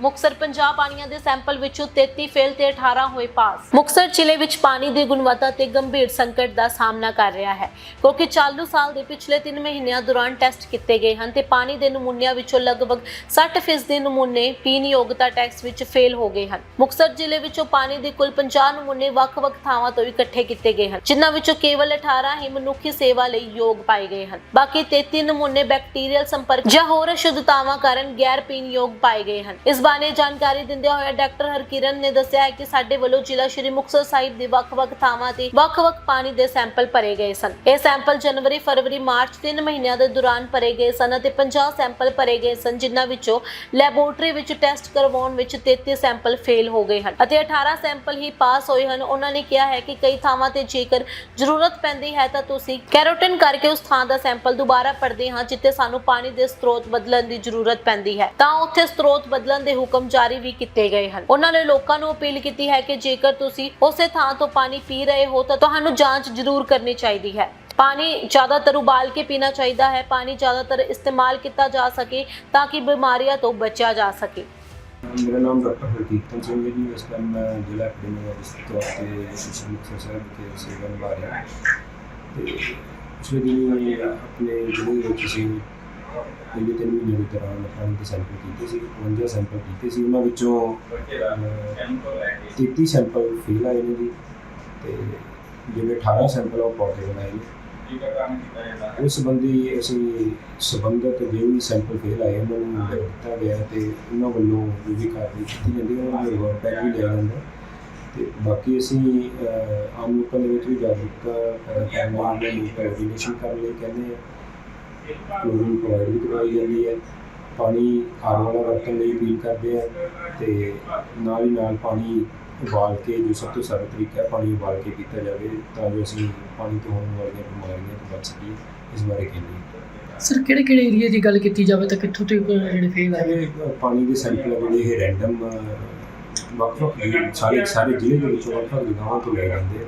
ਮੁਕਸਰ ਪੰਜਾਬ ਪਾਣੀਆਂ ਦੇ ਸੈਂਪਲ ਵਿੱਚੋਂ 33 ਫੇਲ ਤੇ 18 ਹੋਏ ਪਾਸ। ਮੁਕਸਰ ਜ਼ਿਲ੍ਹੇ ਵਿੱਚ ਪਾਣੀ ਦੀ ਗੁਣਵੱਤਾ ਤੇ ਗੰਭੀਰ ਸੰਕਟ ਦਾ ਸਾਹਮਣਾ ਕਰ ਰਿਹਾ ਹੈ। ਕਿਉਂਕਿ ਚਾਲੂ ਸਾਲ ਦੇ ਪਿਛਲੇ 3 ਮਹੀਨਿਆਂ ਦੌਰਾਨ ਟੈਸਟ ਕੀਤੇ ਗਏ ਹਨ ਤੇ ਪਾਣੀ ਦੇ ਨਮੂਨਿਆਂ ਵਿੱਚੋਂ ਲਗਭਗ 60% ਦੇ ਨਮੂਨੇ ਪੀਣ ਯੋਗਤਾ ਟੈਸਟ ਵਿੱਚ ਫੇਲ ਹੋ ਗਏ ਹਨ। ਮੁਕਸਰ ਜ਼ਿਲ੍ਹੇ ਵਿੱਚੋਂ ਪਾਣੀ ਦੇ ਕੁੱਲ 50 ਨਮੂਨੇ ਵੱਖ-ਵੱਖ ਥਾਵਾਂ ਤੋਂ ਇਕੱਠੇ ਕੀਤੇ ਗਏ ਹਨ, ਜਿਨ੍ਹਾਂ ਵਿੱਚੋਂ ਕੇਵਲ 18 ਹੀ ਮਨੁੱਖੀ ਸੇਵਾ ਲਈ ਯੋਗ ਪਾਏ ਗਏ ਹਨ। ਬਾਕੀ 33 ਨਮੂਨੇ ਬੈਕਟੀਰੀਅਲ ਸੰਪਰਕ ਜਾਂ ਹੋਰ ਅਸ਼ੁੱਧਤਾਵਾਂ ਕਾਰਨ ਗੈਰ ਪੀਣ ਯੋਗ ਪਾਏ ਗਏ ਹਨ। ਇਸ ਬਾਰੇ ਜਾਣਕਾਰੀ ਦਿੰਦਿਆਂ ਹੋਇਆ ਡਾਕਟਰ ਹਰਕਿਰਨ ਨੇ ਦੱਸਿਆ ਹੈ ਕਿ ਸਾਡੇ ਵੱਲੋਂ ਜ਼ਿਲ੍ਹਾ ਸ਼੍ਰੀ ਮੁਕਤਸਰ ਸਾਹਿਬ ਦੇ ਵੱਖ-ਵੱਖ ਥਾਵਾਂ ਤੇ ਵੱਖ-ਵੱਖ ਪਾਣੀ ਦੇ ਸੈਂਪਲ ਭਰੇ ਗਏ ਸਨ। ਇਹ ਸੈਂਪਲ ਜਨਵਰੀ, ਫਰਵਰੀ, ਮਾਰਚ 3 ਮਹੀਨਿਆਂ ਦੇ ਦੌਰਾਨ ਭਰੇ ਗਏ ਸਨ ਅਤੇ 50 ਸੈਂਪਲ ਭਰੇ ਗਏ ਸਨ, ਜਿਨ੍ਹਾਂ ਵਿੱਚੋਂ ਲੈਬੋਰੇਟਰੀ ਵਿੱਚ ਟੈਸਟ ਕਰਵਾਉਣ ਵਿੱਚ 33 ਸੈਂਪਲ ਫੇਲ ਹੋ ਗਏ ਹਨ ਅਤੇ 18 ਸੈਂਪਲ ਹੀ ਪਾਸ ਹੋਏ ਹਨ। ਉਹਨਾਂ ਨੇ ਕਿਹਾ ਹੈ ਕਿ ਕਈ ਥਾਵਾਂ ਤੇ ਜੇਕਰ ਜ਼ਰੂਰਤ ਪੈਂਦੀ ਹੈ ਤਾਂ ਤੁਸੀਂ ਕੈਰੋਟਿਨ ਕਰਕੇ ਉਸ ਥਾਂ ਦਾ ਸੈਂਪਲ ਦੁਬਾਰਾ ਪੜਦੇ ਹਾਂ, ਜਿੱਥੇ ਸਾਨੂੰ ਪਾਣੀ ਦੇ ਸਰੋਤ ਬਦਲਣ ਦੀ ਜ਼ਰੂਰਤ ਪੈਂਦੀ ਹੈ। ਤਾਂ ਉੱਥੇ ਸਰੋਤ ਬਦਲਣ ਦੇ ਹੁਕਮ ਜਾਰੀ ਵੀ ਕੀਤੇ ਗਏ ਹਨ। ਉਹਨਾਂ ਨੇ ਲੋਕਾਂ ਨੂੰ ਅਪੀਲ ਕੀਤੀ ਹੈ ਕਿ ਜੇਕਰ ਤੁਸੀਂ ਉਸੇ ਥਾਂ ਤੋਂ ਪਾਣੀ ਪੀ ਰਹੇ ਹੋ ਤਾਂ ਤੁਹਾਨੂੰ ਜਾਂਚ ਜ਼ਰੂਰ ਕਰਨੀ ਚਾਹੀਦੀ ਹੈ। ਪਾਣੀ ਜ਼ਿਆਦਾਤਰ ਉਬਾਲ ਕੇ ਪੀਣਾ ਚਾਹੀਦਾ ਹੈ। ਪਾਣੀ ਜ਼ਿਆਦਾਤਰ ਇਸਤੇਮਾਲ ਕੀਤਾ ਜਾ ਸਕੇ ਤਾਂ ਕਿ ਬਿਮਾਰੀਆਂ ਤੋਂ ਬਚਿਆ ਜਾ ਸਕੇ। ਮੇਰਾ ਨਾਮ ਡਾਕਟਰ ਹਰਕੀਰਤਨ ਸਿੰਘ ਹੈ ਜੀ। ਇਸ ਟਾਈਮ ਮੈਂ ਜ਼ਿਲ੍ਹਾ ਐਪੀਡੈਮਿਓਲੋਜਿਸਟ ਤੌਰ ਤੇ ਸਿਵਲ ਸਾਹਿਬ ਵਿਖੇ ਸੇਵਾ ਨਿਭਾ ਰਿਹਾ ਤੇ ਪਿਛਲੇ ਦਿਨੀ ਆਪਣੇ ਜ਼ਿਲ੍ਹੇ ਵਿੱਚ ਅਸੀਂ ਪਹਿਲੇ ਤਿੰਨ ਮਹੀਨੇ ਦੇ ਦੌਰਾਨ ਪਾਣੀ ਦੇ ਸੈਂਪਲ ਕੀਤੇ ਸੀ 52 ਸੈਂਪਲ ਕੀਤੇ ਸੀ ਉਹਨਾਂ ਵਿੱਚੋਂ ਅਹ, 33 ਸੈਂਪਲ ਫੇਲ ਆਏ ਨੇ ਜੀ। ਤੇ ਜਿਹੜੇ 18 ਸੈਂਪਲ ਉਹ ਪੋਜ਼ਿਟਿਵ ਆਏ ਨੇ ਉਸ ਸੰਬੰਧੀ ਅਸੀਂ ਸੰਬੰਧਿਤ ਜੋ ਵੀ ਸੈਂਪਲ ਫੇਲ ਆਏ ਉਹਨਾਂ ਨੂੰ ਦਿੱਤਾ ਗਿਆ ਤੇ ਉਹਨਾਂ ਵੱਲੋਂ ਵੀ ਕਾਰਵਾਈ ਕੀਤੀ ਜਾਂਦੀ ਹੈ ਉਹਨਾਂ ਨੂੰ ਰਿਵਰਟ ਬੈਕ ਵੀ ਲਿਆ ਜਾਂਦਾ ਤੇ ਬਾਕੀ ਅਸੀਂ ਆਮ ਲੋਕਾਂ ਦੇ ਵਿੱਚ ਵੀ ਜਾਗਰੂਕਤਾ ਪੈਦਾ ਕਰਨ ਲਈ ਕੋਆਰਡੀਨੇਸ਼ਨ ਕਰਨ ਲਈ ਕਹਿੰਦੇ ਆ ਕਲੋਰੀਨ ਪ੍ਰੋਵਾਈਡ ਵੀ ਕਰਵਾਈ ਜਾਂਦੀ ਹੈ। ਪਾਣੀ ਆਰ ਵਾਲਾ ਵਰਤਣ ਲਈ ਅਪੀਲ ਕਰਦੇ ਆ ਤੇ ਨਾਲ ਹੀ ਨਾਲ ਪਾਣੀ ਉਬਾਲ ਕੇ ਜੋ ਸਭ ਤੋਂ ਸਰਲ ਤਰੀਕਾ ਹੈ ਪਾਣੀ ਉਬਾਲ ਕੇ ਪੀਤਾ ਜਾਵੇ ਤਾਂ ਜੋ ਅਸੀਂ ਪਾਣੀ ਤੋਂ ਹੋਣ ਵਾਲੀਆਂ ਬਿਮਾਰੀਆਂ ਤੋਂ ਬਚ ਸਕੀਏ। ਇਸ ਬਾਰੇ ਕਹਿੰਦੇ ਸਰ ਕਿਹੜੇ ਕਿਹੜੇ ਏਰੀਆ ਦੀ ਗੱਲ ਕੀਤੀ ਜਾਵੇ ਤਾਂ ਕਿੱਥੋਂ ਤੱਕ ਜਿਹੜੇ ਫੇਲ ਆਏ ਇਹ ਪਾਣੀ ਦੇ ਸੈਂਪਲ ਆ ਜਿਹੜੇ ਇਹ ਰੈਂਡਮ ਵੱਖ-ਵੱਖ ਸਾਰੇ ਸਾਰੇ ਜ਼ਿਲ੍ਹੇ ਦੇ ਵਿੱਚੋਂ ਵੱਖ-ਵੱਖ ਜਗ੍ਹਾਵਾਂ ਤੋਂ ਲਏ ਜਾਂਦੇ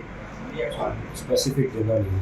ਆ। ਸਪੈਸੀਫਿਕ ਜਗ੍ਹਾ ਨਹੀਂ।